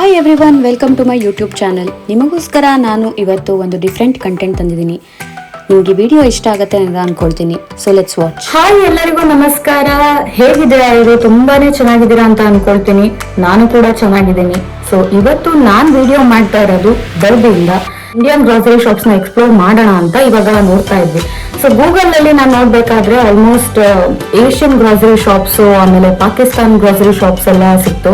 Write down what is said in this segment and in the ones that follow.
Hi everyone welcome to my YouTube channel ನಿಮಗೋಸ್ಕರ ನಾನು ಇವತ್ತು ಒಂದು ಡಿಫ್ರೆಂಟ್ ಕಂಟೆಂಟ್ ತಂದಿದ್ದೀನಿ. ನಿಮಗೆ ವಿಡಿಯೋ ಇಷ್ಟ ಆಗುತ್ತೆ ಅಂತ ಅನ್ಕೊಳ್ತೀನಿ. ಸೊ ಲೆಟ್ಸ್ ವಾಚ್ ಹಾಯ್ ಎಲ್ಲರಿಗೂ ನಮಸ್ಕಾರ. ಹೇಗಿದೆ? ಇವರು ತುಂಬಾನೇ ಚೆನ್ನಾಗಿದ್ದೀರಾ ಅಂತ ಅನ್ಕೊಳ್ತೀನಿ. ನಾನು ಕೂಡ ಚೆನ್ನಾಗಿದ್ದೀನಿ. ಸೊ ಇವತ್ತು ನಾನು ವಿಡಿಯೋ ಮಾಡ್ತಾ ಇರೋದು ಬರ್ದಿಲ್ಲ ಇಂಡಿಯನ್ ಗ್ರೋಸರಿ ಶಾಪ್ಸ್ನ ಎಕ್ಸ್ಪ್ಲೋರ್ ಮಾಡೋಣ ಅಂತ ಇವಾಗ ನೋಡ್ತಾ ಇದ್ವಿ. ಸೊ ಗೂಗಲ್ನಲ್ಲಿ ನಾನು ನೋಡ್ಬೇಕಾದ್ರೆ ಆಲ್ಮೋಸ್ಟ್ ಏಷ್ಯನ್ ಗ್ರಾಸರಿ ಶಾಪ್ಸ್ ಆಮೇಲೆ ಪಾಕಿಸ್ತಾನ್ ಗ್ರಾಸರಿ ಶಾಪ್ಸ್ ಎಲ್ಲ ಸಿಕ್ತು.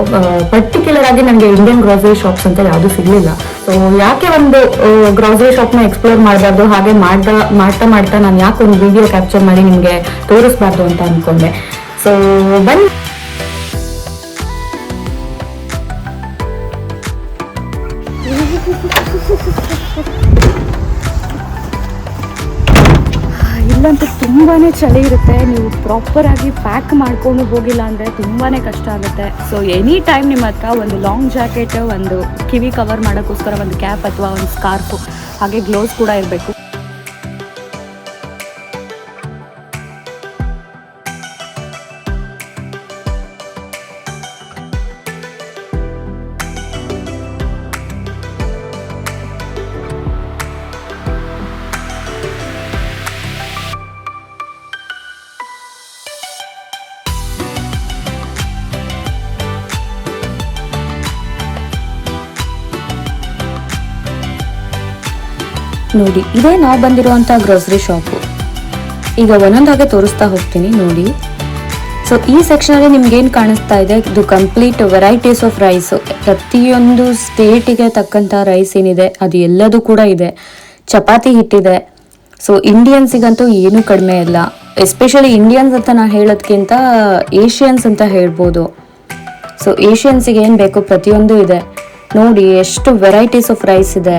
ಪರ್ಟಿಕ್ಯುಲರ್ ಆಗಿ ನನಗೆ ಇಂಡಿಯನ್ ಗ್ರಾಸರಿ ಶಾಪ್ಸ್ ಅಂತ ಯಾವುದು ಸಿಗ್ಲಿಲ್ಲ. ಸೊ ಯಾಕೆ ಒಂದು ಗ್ರಾಸರಿ ಶಾಪ್ನ ಎಕ್ಸ್ಪ್ಲೋರ್ ಮಾಡಬಾರ್ದು, ಹಾಗೆ ಮಾಡ್ತಾ ಮಾಡ್ತಾ ಮಾಡ್ತಾ ನಾನು ಯಾಕೆ ಒಂದು ವಿಡಿಯೋ ಕ್ಯಾಪ್ಚರ್ ಮಾಡಿ ನಿಮಗೆ ತೋರಿಸ್ಬಾರ್ದು ಅಂತ ಅನ್ಕೊಂಡೆ. ಸೊ ಬನ್ನಿ. ಇಲ್ಲಂತೂ ತುಂಬಾನೇ ಚಳಿ ಇರುತ್ತೆ. ನೀವು ಪ್ರಾಪರ್ ಆಗಿ ಪ್ಯಾಕ್ ಮಾಡ್ಕೊಂಡು ಹೋಗಿಲ್ಲ ಅಂದ್ರೆ ತುಂಬಾನೇ ಕಷ್ಟ ಆಗುತ್ತೆ. ಸೊ ಎನಿ ಟೈಮ್ ನಿಮ್ಮ ಹತ್ರ ಒಂದು ಲಾಂಗ್ ಜಾಕೆಟ್ ಒಂದು ಕಿವಿ ಕವರ್ ಮಾಡೋಕ್ಕೋಸ್ಕರ ಒಂದು ಕ್ಯಾಪ್ ಅಥವಾ ಒಂದು ಸ್ಕಾರ್ಫು ಹಾಗೆ ಗ್ಲೌಸ್ ಕೂಡ ಇರಬೇಕು. ನೋಡಿ, ಇದೇ ನಾವು ಬಂದಿರುವಂಥ ಗ್ರೋಸರಿ ಶಾಪು ಈಗ ಒಂದೊಂದಾಗೆ ತೋರಿಸ್ತಾ ಹೋಗ್ತೀನಿ, ನೋಡಿ. ಸೊ ಈ ಸೆಕ್ಷನಲ್ಲಿ ನಿಮ್ಗೇನು ಕಾಣಿಸ್ತಾ ಇದೆ? ಇದು ಕಂಪ್ಲೀಟ್ ವೆರೈಟೀಸ್ ಆಫ್ ರೈಸ್ ಪ್ರತಿಯೊಂದು ಸ್ಟೇಟಿಗೆ ತಕ್ಕಂತ ರೈಸ್ ಏನಿದೆ, ಅದು ಎಲ್ಲದೂ ಕೂಡ ಇದೆ. ಚಪಾತಿ ಹಿಟ್ಟಿದೆ. ಸೊ ಇಂಡಿಯನ್ಸಿಗಂತೂ ಏನೂ ಕಡಿಮೆ ಇಲ್ಲ. ಎಸ್ಪೆಷಲಿ ಇಂಡಿಯನ್ಸ್ ಅಂತ ನಾನು ಹೇಳೋದ್ಕಿಂತ ಏಷಿಯನ್ಸ್ ಅಂತ ಹೇಳ್ಬೋದು. ಸೊ ಏಷಿಯನ್ಸಿಗೆ ಏನು ಬೇಕು? ಪ್ರತಿಯೊಂದು ಇದೆ. ನೋಡಿ, ಎಷ್ಟು ವೆರೈಟೀಸ್ ಆಫ್ ರೈಸ್ ಇದೆ.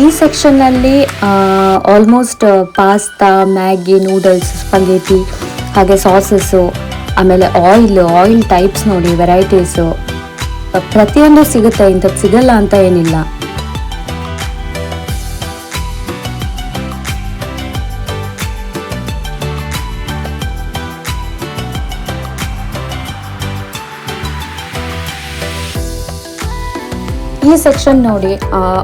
ಈ ಸೆಕ್ಷನ್ನಲ್ಲಿ almost pasta Maggi noodles spaghetti ಹಾಗೆ ಸಾಸಸ್ಸು ಆಮೇಲೆ ಆಯಿಲ್ ಆಯಿಲ್ ಟೈಪ್ಸ್ ನೋಡಿ ವೆರೈಟೀಸು ಪ್ರತಿಯೊಂದು ಸಿಗುತ್ತೆ, ಇಂಥದ್ದು ಸಿಗಲ್ಲ ಅಂತ ಏನಿಲ್ಲ. ಈ ಸೆಕ್ಷನ್ ನೋಡಿ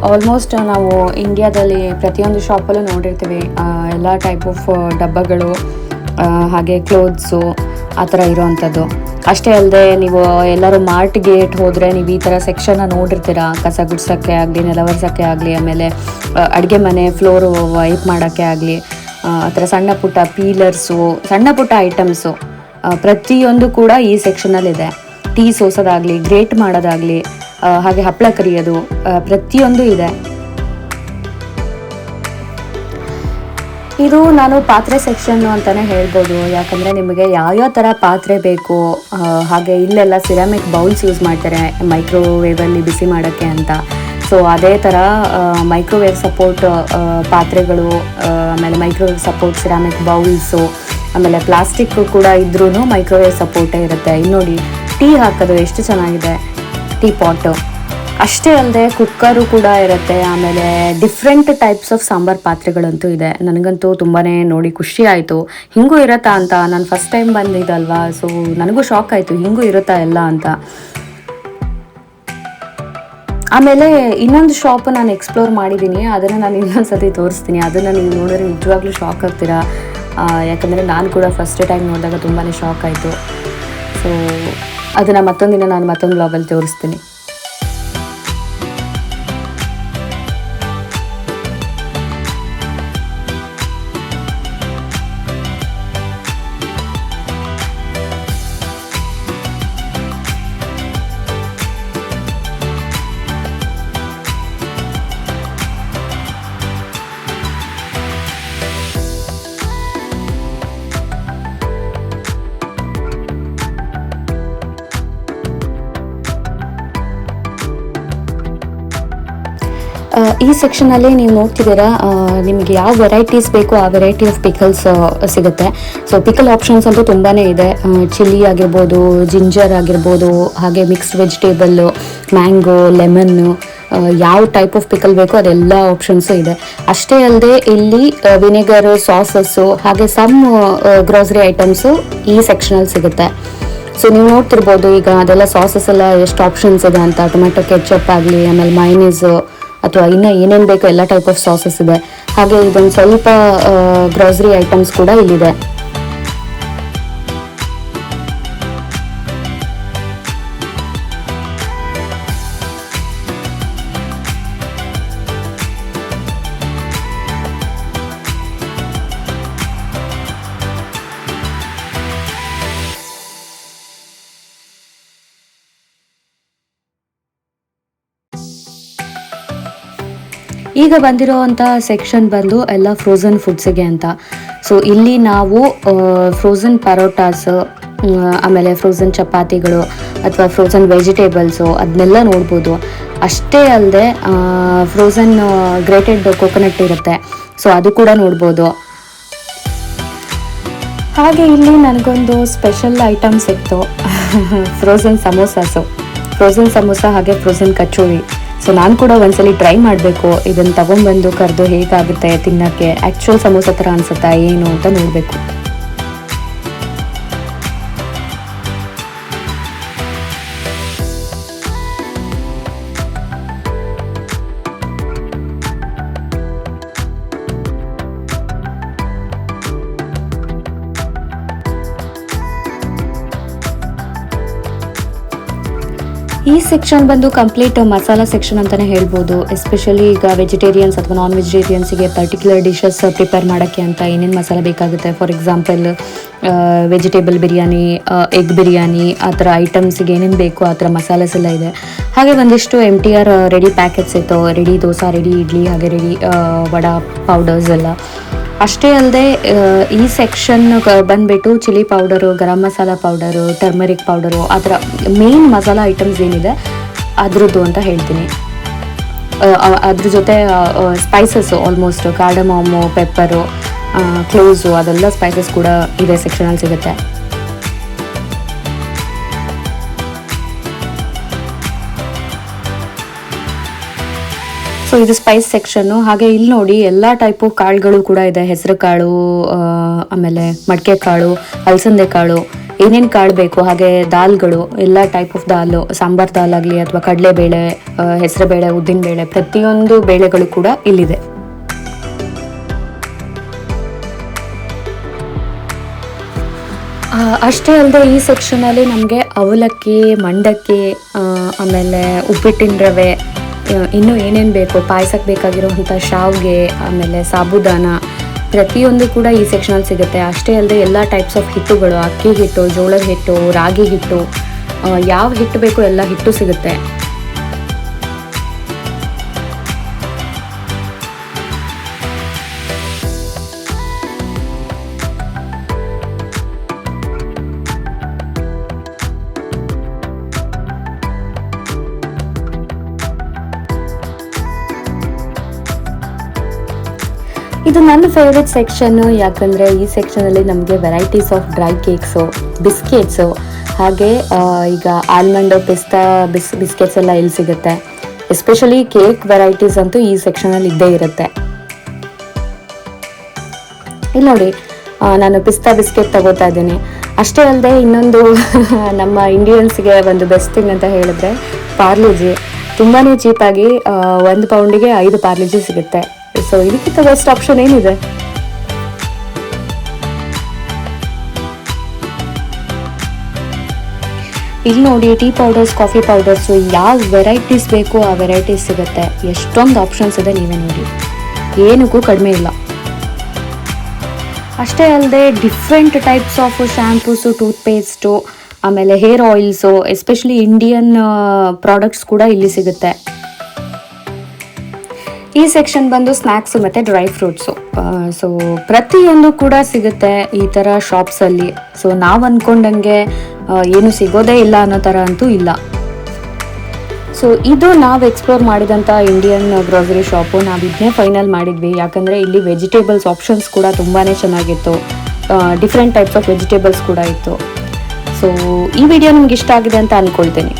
ಆಲ್ಮೋಸ್ಟ್ ನಾವು ಇಂಡಿಯಾದಲ್ಲಿ ಪ್ರತಿಯೊಂದು ಶಾಪಲ್ಲೂ ನೋಡಿರ್ತೀವಿ. ಎಲ್ಲ ಟೈಪ್ ಆಫ್ ಡಬ್ಬಗಳು ಹಾಗೆ ಕ್ಲೋತ್ಸು ಆ ಥರ ಇರೋವಂಥದ್ದು. ಅಷ್ಟೇ ಅಲ್ಲದೆ ನೀವು ಎಲ್ಲರೂ ಮಾರ್ಟ್ ಗೇಟ್ ಹೋದರೆ ನೀವು ಈ ಥರ ಸೆಕ್ಷನ್ನ ನೋಡಿರ್ತೀರ? ಕಸ ಗುಡ್ಸೋಕ್ಕೆ ಆಗಲಿ ನೆಲ ಒರೆಸೋಕ್ಕೆ ಆಗಲಿ, ಆಮೇಲೆ ಅಡುಗೆ ಮನೆ ಫ್ಲೋರು ವೈಪ್ ಮಾಡೋಕ್ಕೆ ಆಗಲಿ, ಆ ಥರ ಸಣ್ಣ ಪುಟ್ಟ ಪೀಲರ್ಸು ಸಣ್ಣ ಪುಟ್ಟ ಐಟಮ್ಸು ಪ್ರತಿಯೊಂದು ಕೂಡ ಈ ಸೆಕ್ಷನಲ್ಲಿದೆ ಟೀ ಸೋಸೋದಾಗಲಿ ಗ್ರೇಟ್ ಮಾಡೋದಾಗಲಿ ಹಾಗೆ ಹಪ್ಪಳ ಕರಿಯೋದು ಪ್ರತಿಯೊಂದು ಇದೆ. ಇದು ನಾನು ಪಾತ್ರೆ ಸೆಕ್ಷನ್ನು ಅಂತಲೇ ಹೇಳ್ಬೋದು. ಯಾಕಂದರೆ ನಿಮಗೆ ಯಾವ್ಯಾವ ಥರ ಪಾತ್ರೆ ಬೇಕು ಹಾಗೆ ಇಲ್ಲೆಲ್ಲ ಸಿರಾಮಿಕ್ ಬೌಲ್ಸ್ ಯೂಸ್ ಮಾಡ್ತಾರೆ ಮೈಕ್ರೋವೇವಲ್ಲಿ ಬಿಸಿ ಮಾಡೋಕ್ಕೆ ಅಂತ. ಸೊ ಅದೇ ಥರ ಮೈಕ್ರೋವೇವ್ ಸಪೋರ್ಟ್ ಪಾತ್ರೆಗಳು ಆಮೇಲೆ ಮೈಕ್ರೋವೇವ್ ಸಪೋರ್ಟ್ ಸಿರಾಮಿಕ್ ಬೌಲ್ಸು ಆಮೇಲೆ ಪ್ಲಾಸ್ಟಿಕ್ ಕೂಡ ಇದ್ರೂ ಮೈಕ್ರೋವೇವ್ ಸಪೋರ್ಟೇ ಇರುತ್ತೆ. ಇಲ್ಲಿ ನೋಡಿ, ಟೀ ಹಾಕೋದು ಎಷ್ಟು ಚೆನ್ನಾಗಿದೆ. ಟೀ ಪಾಟ್ ಅಷ್ಟೇ ಅಲ್ಲದೆ ಕುಕ್ಕರು ಕೂಡ ಇರುತ್ತೆ. ಆಮೇಲೆ ಡಿಫ್ರೆಂಟ್ ಟೈಪ್ಸ್ ಆಫ್ ಸಾಂಬಾರ್ ಪಾತ್ರೆಗಳಂತೂ ಇದೆ. ನನಗಂತೂ ತುಂಬಾ ನೋಡಿ ಖುಷಿ ಆಯಿತು. ಹಿಂಗೂ ಇರುತ್ತಾ ಅಂತ? ನಾನು ಫಸ್ಟ್ ಟೈಮ್ ಬಂದಿದ್ದಲ್ವಾ? ಸೊ ನನಗೂ ಶಾಕ್ ಆಯಿತು. ಹಿಂಗೂ ಇರುತ್ತಾ ಎಲ್ಲ ಅಂತ? ಆಮೇಲೆ ಇನ್ನೊಂದು ಶಾಪ್ ನಾನು ಎಕ್ಸ್ಪ್ಲೋರ್ ಮಾಡಿದ್ದೀನಿ. ಅದನ್ನು ನಾನು ಇನ್ನೊಂದ್ಸತಿ ತೋರಿಸ್ತೀನಿ. ಅದನ್ನು ನೀವು ನೋಡಿದ್ರೆ ನಿಜವಾಗ್ಲೂ ಶಾಕ್ ಆಗ್ತೀರಾ? ಯಾಕಂದರೆ ನಾನು ಕೂಡ ಫಸ್ಟ್ ಟೈಮ್ ನೋಡಿದಾಗ ತುಂಬಾ ಶಾಕ್ ಆಯಿತು. ಸೊ ಅದನ್ನು ಮತ್ತೊಂದಿನ ನಾನು ಮತ್ತೊಂದು ಬ್ಲಾಗಲ್ಲಿ ತೋರಿಸ್ತೀನಿ. ಈ ಸೆಕ್ಷನಲ್ಲಿ ನೀವು ನೋಡ್ತಿದ್ದೀರಾ ನಿಮಗೆ ಯಾವ ವೆರೈಟೀಸ್ ಬೇಕು ಆ ವೆರೈಟಿ ಆಫ್ ಪಿಕಲ್ಸ್ ಸಿಗುತ್ತೆ. ಸೊ ಪಿಕಲ್ ಆಪ್ಷನ್ಸ್ ಅಂತೂ ತುಂಬಾ ಇದೆ. ಚಿಲ್ಲಿ ಆಗಿರ್ಬೋದು ಜಿಂಜರ್ ಆಗಿರ್ಬೋದು, ಹಾಗೆ ಮಿಕ್ಸ್ಡ್ ವೆಜಿಟೇಬಲ್ಲು ಮ್ಯಾಂಗೋ ಲೆಮನ್ನು ಯಾವ ಟೈಪ್ ಆಫ್ ಪಿಕಲ್ ಬೇಕೋ ಅದೆಲ್ಲ ಆಪ್ಷನ್ಸು ಇದೆ. ಅಷ್ಟೇ ಅಲ್ಲದೆ ಇಲ್ಲಿ ವಿನೆಗರ್ ಸಾಸಸ್ಸು ಹಾಗೆ ಸಮ್ ಗ್ರೋಸರಿ ಐಟಮ್ಸು ಈ ಸೆಕ್ಷನಲ್ಲಿ ಸಿಗುತ್ತೆ. ಸೊ ನೀವು ನೋಡ್ತಿರ್ಬೋದು, ಈಗ ಅದೆಲ್ಲ ಸಾಸಸ್ ಎಲ್ಲ ಎಷ್ಟು ಆಪ್ಷನ್ಸ್ ಇದೆ ಅಂತ. ಟೊಮೆಟೊ ಕೆಚಪ್ ಆಗಲಿ, ಆಮೇಲೆ ಮೈನೀಸು ಅಥವಾ ಇನ್ನೂ ಏನೇನು ಬೇಕೋ ಎಲ್ಲ ಟೈಪ್ ಆಫ್ ಸಾಸಸ್ ಇದೆ. ಹಾಗೆ ಇದೊಂದು ಸ್ವಲ್ಪ ಗ್ರೋಸರಿ ಐಟಮ್ಸ್ ಕೂಡ ಇಲ್ಲಿದೆ. ಈಗ ಬಂದಿರೋವಂಥ ಸೆಕ್ಷನ್ ಬಂದು ಎಲ್ಲ ಫ್ರೋಝನ್ ಫುಡ್ಸಿಗೆ ಅಂತ. ಸೊ ಇಲ್ಲಿ ನಾವು ಫ್ರೋಝನ್ ಪರೋಟಾಸ್ ಆಮೇಲೆ ಫ್ರೋಝನ್ ಚಪಾತಿಗಳು ಅಥವಾ ಫ್ರೋಝನ್ ವೆಜಿಟೇಬಲ್ಸು ಅದನ್ನೆಲ್ಲ ನೋಡ್ಬೋದು. ಅಷ್ಟೇ ಅಲ್ಲದೆ ಫ್ರೋಝನ್ ಗ್ರೇಟೆಡ್ ಕೋಕೋನಟ್ ಇರುತ್ತೆ. ಸೊ ಅದು ಕೂಡ ನೋಡ್ಬೋದು. ಹಾಗೆ ಇಲ್ಲಿ ನನಗೊಂದು ಸ್ಪೆಷಲ್ ಐಟಮ್ ಸಿಕ್ತು ಫ್ರೋಝನ್ ಸಮೋಸಾಸು ಫ್ರೋಝನ್ ಸಮೋಸ ಹಾಗೆ ಫ್ರೋಝನ್ ಕಚೋರಿ ಸೊ ನಾನು ಕೂಡ ಒಂದ್ಸಲಿ ಟ್ರೈ ಮಾಡಬೇಕು. ಇದನ್ನು ತಗೊಂಡ್ಬಂದು ಕರೆದು ಹೇಗಾಗುತ್ತೆ ತಿನ್ನೋಕ್ಕೆ? ಆ್ಯಕ್ಚುಯಲ್ ಸಮೋಸ ಥರ ಅನ್ಸುತ್ತಾ? ಏನು ಅಂತ ನೋಡಬೇಕು. ಈ ಸೆಕ್ಷನ್ ಬಂದು ಕಂಪ್ಲೀಟ್ ಮಸಾಲಾ ಸೆಕ್ಷನ್ ಅಂತಾನೆ ಹೇಳ್ಬೋದು. ಎಸ್ಪೆಷಲಿ ಈಗ ವೆಜಿಟೇರಿಯನ್ಸ್ ಅಥವಾ ನಾನ್ ವೆಜಿಟೇರಿಯನ್ಸ್ಗೆ ಪರ್ಟಿಕ್ಯುಲರ್ ಡಿಶಸ್ ಪ್ರಿಪೇರ್ ಮಾಡೋಕ್ಕೆ ಅಂತ ಏನೇನು ಮಸಾಲೆ ಬೇಕಾಗುತ್ತೆ. For example vegetable biryani egg biryani ಆ ಥರ ಐಟಮ್ಸ್ಗೆ ಏನೇನು ಬೇಕು, ಆ ಥರ ಮಸಾಲೆಸ್ ಎಲ್ಲ ಇದೆ. ಹಾಗೆ ಒಂದಿಷ್ಟು M T R ready packets ಇತ್ತು. ರೆಡಿ ದೋಸೆ ರೆಡಿ ಇಡ್ಲಿ, ಹಾಗೆ ರೆಡಿ ವಡಾ ಪೌಡರ್ಸ್ ಎಲ್ಲ. ಅಷ್ಟೇ ಅಲ್ಲದೆ ಈ ಸೆಕ್ಷನ್ ಬಂದ್ಬಿಟ್ಟು chilli powder garam masala powder turmeric powder ಅದರ ಮೇನ್ ಮಸಾಲ ಐಟಮ್ಸ್ ಏನಿದೆ, ಅದರದ್ದು ಅಂತ ಹೇಳ್ತೀನಿ. ಅದ್ರ ಜೊತೆ spices almost cardamom pepper cloves ಅದೆಲ್ಲ ಸ್ಪೈಸಸ್ ಕೂಡ ಇದೆ ಸೆಕ್ಷನಲ್ಲಿ ಸಿಗುತ್ತೆ. ಸೊ ಇದು ಸ್ಪೈಸ್ ಸೆಕ್ಷನ್ನು ಹಾಗೆ ಇಲ್ಲಿ ನೋಡಿ ಎಲ್ಲ ಟೈಪು ಕಾಳುಗಳು ಕೂಡ ಇದೆ. ಹೆಸರು ಕಾಳು ಆಮೇಲೆ ಮಡಿಕೆ ಕಾಳು, ಅಲಸಂದೆ ಕಾಳು, ಏನೇನು ಕಾಳು ಬೇಕು, ಹಾಗೆ ದಾಲ್ಗಳು, ಎಲ್ಲ ಟೈಪ್ ಆಫ್ ದಾಲು, ಸಾಂಬಾರ್ ದಾಲ್ ಆಗಲಿ ಅಥವಾ ಕಡಲೆಬೇಳೆ ಹೆಸರುಬೇಳೆ, ಉದ್ದಿನಬೇಳೆ, ಪ್ರತಿಯೊಂದು ಬೇಳೆಗಳು ಕೂಡ ಇಲ್ಲಿದೆ. ಅಷ್ಟೇ ಅಲ್ಲದೆ ಈ ಸೆಕ್ಷನಲ್ಲಿ ನಮಗೆ ಅವಲಕ್ಕಿ, ಮಂಡಕ್ಕಿ ಆಮೇಲೆ ಉಪ್ಪಿಟ್ಟಿನ ರವೆ ಇನ್ನೂ ಏನೇನು ಬೇಕು? ಪಾಯಸಕ್ಕೆ ಬೇಕಾಗಿರೋವಂಥ ಶಾವ್ಗೆ ಆಮೇಲೆ ಸಾಬುದಾನ, ಪ್ರತಿಯೊಂದು ಕೂಡ ಈ ಸೆಕ್ಷನಲ್ಲಿ ಸಿಗುತ್ತೆ. ಅಷ್ಟೇ ಅಲ್ಲದೆ ಎಲ್ಲ ಟೈಪ್ಸ್ ಆಫ್ ಹಿಟ್ಟುಗಳು, ಅಕ್ಕಿ ಹಿಟ್ಟು, ಜೋಳದ ಹಿಟ್ಟು, ರಾಗಿ ಹಿಟ್ಟು ಯಾವ ಹಿಟ್ಟು ಬೇಕೋ ಎಲ್ಲ ಹಿಟ್ಟು ಸಿಗುತ್ತೆ. ಇದು ನನ್ನ ಫೇವ್ರೆಟ್ ಸೆಕ್ಷನ್ನು ಯಾಕಂದರೆ ಈ ಸೆಕ್ಷನಲ್ಲಿ ನಮಗೆ varieties of dry cakes biscuits ಹಾಗೆ ಈಗ ಆಲ್ಮಂಡ್ ಪಿಸ್ತಾ ಬಿಸ್ ಬಿಸ್ಕೆಟ್ಸ್ ಎಲ್ಲ ಇಲ್ಲಿ ಸಿಗುತ್ತೆ. ಎಸ್ಪೆಷಲಿ ಕೇಕ್ ವೆರೈಟೀಸ್ ಅಂತೂ ಈ ಸೆಕ್ಷನಲ್ಲಿ ಇದ್ದೇ ಇರುತ್ತೆ. ಇಲ್ಲಿ ನೋಡಿ ನಾನು ಪಿಸ್ತಾ ಬಿಸ್ಕೆಟ್ ತಗೋತಾ ಇದ್ದೀನಿ. ಅಷ್ಟೇ ಅಲ್ಲದೆ ಇನ್ನೊಂದು ನಮ್ಮ ಇಂಡಿಯನ್ಸ್ಗೆ ಒಂದು ಬೆಸ್ಟ್ ಥಿಂಗ್ ಅಂತ ಹೇಳಿದ್ರೆ ಪಾರ್ಲಿಜಿ ತುಂಬಾ ಚೀಪಾಗಿ ಒಂದು ಪೌಂಡಿಗೆ ಐದು ಪಾರ್ಲಿಜಿ ಸಿಗುತ್ತೆ. ಸೊ ಇದಕ್ಕಿಂತ ಬೆಸ್ಟ್ ಆಪ್ಷನ್ ಏನಿದೆ? ಇಲ್ಲಿ ನೋಡಿ ಟೀ ಪೌಡರ್ಸ್ ಕಾಫಿ ಪೌಡರ್ಸು ಯಾವ ವೆರೈಟೀಸ್ ಬೇಕು ಆ ವೆರೈಟೀಸ್ ಸಿಗುತ್ತೆ. ಎಷ್ಟೊಂದು ಆಪ್ಷನ್ಸ್ ಇದೆ ನೀವೇ ನೋಡಿ. ಏನಕ್ಕೂ ಕಡಿಮೆ ಇಲ್ಲ. ಅಷ್ಟೇ ಅಲ್ಲದೆ different types of shampoos toothpaste ಆಮೇಲೆ hair oils especially Indian products ಕೂಡ ಇಲ್ಲಿ ಸಿಗುತ್ತೆ. ಈ ಸೆಕ್ಷನ್ ಬಂದು ಸ್ನ್ಯಾಕ್ಸ್ ಮತ್ತು ಡ್ರೈ ಫ್ರೂಟ್ಸು ಸೊ ಪ್ರತಿಯೊಂದು ಕೂಡ ಸಿಗುತ್ತೆ ಈ ಥರ ಶಾಪ್ಸಲ್ಲಿ ಸೊ ನಾವು ಅಂದ್ಕೊಂಡಂಗೆ ಏನು ಸಿಗೋದೇ ಇಲ್ಲ ಅನ್ನೋ ಥರ ಅಂತೂ ಇಲ್ಲ. ಸೊ ಇದು ನಾವು ಎಕ್ಸ್ಪ್ಲೋರ್ ಮಾಡಿದಂಥ ಇಂಡಿಯನ್ ಗ್ರೋಸರಿ ಶಾಪು ನಾವು ಇದನ್ನೇ ಫೈನಲ್ ಮಾಡಿದ್ವಿ. ಯಾಕಂದರೆ ಇಲ್ಲಿ ವೆಜಿಟೇಬಲ್ಸ್ ಆಪ್ಷನ್ಸ್ ಕೂಡ ತುಂಬಾ ಚೆನ್ನಾಗಿತ್ತು. ಡಿಫ್ರೆಂಟ್ ಟೈಪ್ಸ್ ಆಫ್ ವೆಜಿಟೇಬಲ್ಸ್ ಕೂಡ ಇತ್ತು. ಸೊ ಈ ವಿಡಿಯೋ ನಿಮ್ಗೆ ಇಷ್ಟ ಆಗಿದೆ ಅಂತ ಅಂದ್ಕೊಳ್ತೀನಿ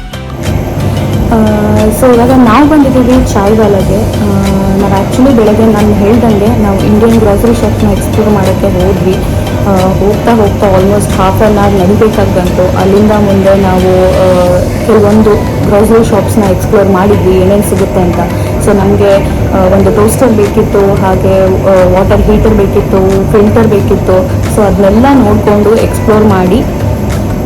ಸೊ ಇವಾಗ ನಾವು ಬಂದಿದ್ದೀವಿ ಚಾಯ್ ವಾಲಾಗೆ ನಾವು ಆ್ಯಕ್ಚುಲಿ ಬೆಳಗ್ಗೆ ನಾನು ಹೇಳ್ದಂಗೆ ನಾವು ಇಂಡಿಯನ್ ಗ್ರಾಸರಿ ಶಾಪ್ನ ಎಕ್ಸ್ಪ್ಲೋರ್ ಮಾಡೋಕ್ಕೆ ಹೋದ್ವಿ. ಹೋಗ್ತಾ ಹೋಗ್ತಾ ಆಲ್ಮೋಸ್ಟ್ ಹಾಫ್ ಆನ್ ಅವರ್ ನಡಿಬೇಕಾಗಿ ಬಂತು ಅಲ್ಲಿಂದ ಮುಂದೆ ನಾವು ಕೆಲವೊಂದು ಗ್ರಾಸರಿ ಶಾಪ್ಸ್ನ ಎಕ್ಸ್ಪ್ಲೋರ್ ಮಾಡಿದ್ವಿ, ಏನೇನು ಸಿಗುತ್ತೆ ಅಂತ. ಸೊ ನಮಗೆ ಒಂದು ಟೋಸ್ಟರ್ ಬೇಕಿತ್ತು, ಹಾಗೆ ವಾಟರ್ ಹೀಟರ್ ಬೇಕಿತ್ತು ಫಿಲ್ಟರ್ ಬೇಕಿತ್ತು. ಸೊ ಅದನ್ನೆಲ್ಲ ನೋಡಿಕೊಂಡು ಎಕ್ಸ್ಪ್ಲೋರ್ ಮಾಡಿ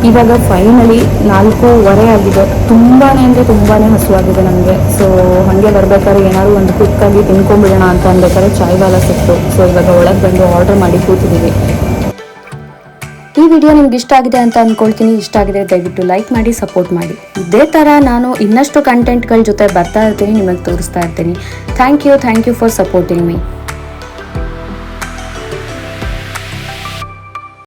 ಇವಾಗ ಫೈನಲಿ ನಾಲ್ಕೂವರೆ ಆಗಿದೆ. ತುಂಬಾ ಅಂದರೆ ತುಂಬಾ ಹಸುವಾಗಿದೆ ನಮಗೆ. ಸೊ ಹಾಗೆ ಬರ್ಬೇಕಾದ್ರೆ ಏನಾದ್ರು ಒಂದು ಕ್ವಿಕ್ಕಾಗಿ ತಿನ್ಕೊಂಡ್ಬಿಡೋಣ ಅಂತ ಅನ್ಬೇಕಾದ್ರೆ ಚಾಯ್ ವಾಲ ಸಿಕ್ತು. ಸೊ ಇವಾಗ ಒಳಗೆ ಬಂದು ಆರ್ಡರ್ ಮಾಡಿ ಕೂತಿದ್ದೀವಿ ಈ ವಿಡಿಯೋ ನಿಮ್ಗೆ ಇಷ್ಟ ಆಗಿದೆ ಅಂತ ಅಂದ್ಕೊಳ್ತೀನಿ ಇಷ್ಟ ಆಗಿದೆ ದಯವಿಟ್ಟು ಲೈಕ್ ಮಾಡಿ ಸಪೋರ್ಟ್ ಮಾಡಿ. ಇದೇ ಥರ ನಾನು ಇನ್ನಷ್ಟು ಕಂಟೆಂಟ್ಗಳ ಜೊತೆ ಬರ್ತಾ ಇರ್ತೀನಿ, ನಿಮಗೆ ತೋರಿಸ್ತಾ ಇರ್ತೀನಿ. Thank you thank you for supporting me